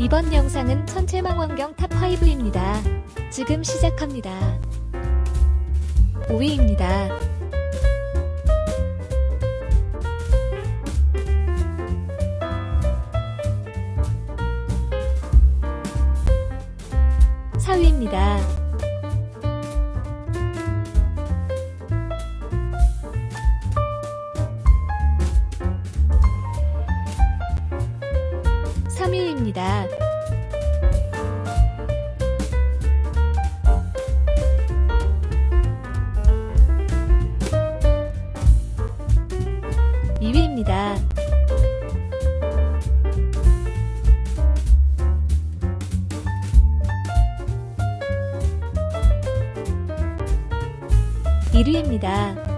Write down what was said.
이번 영상은 천체망원경 탑5입니다. 지금 시작합니다. 5위입니다. 사위입니다 3위입니다. 이위입니다 1위입니다.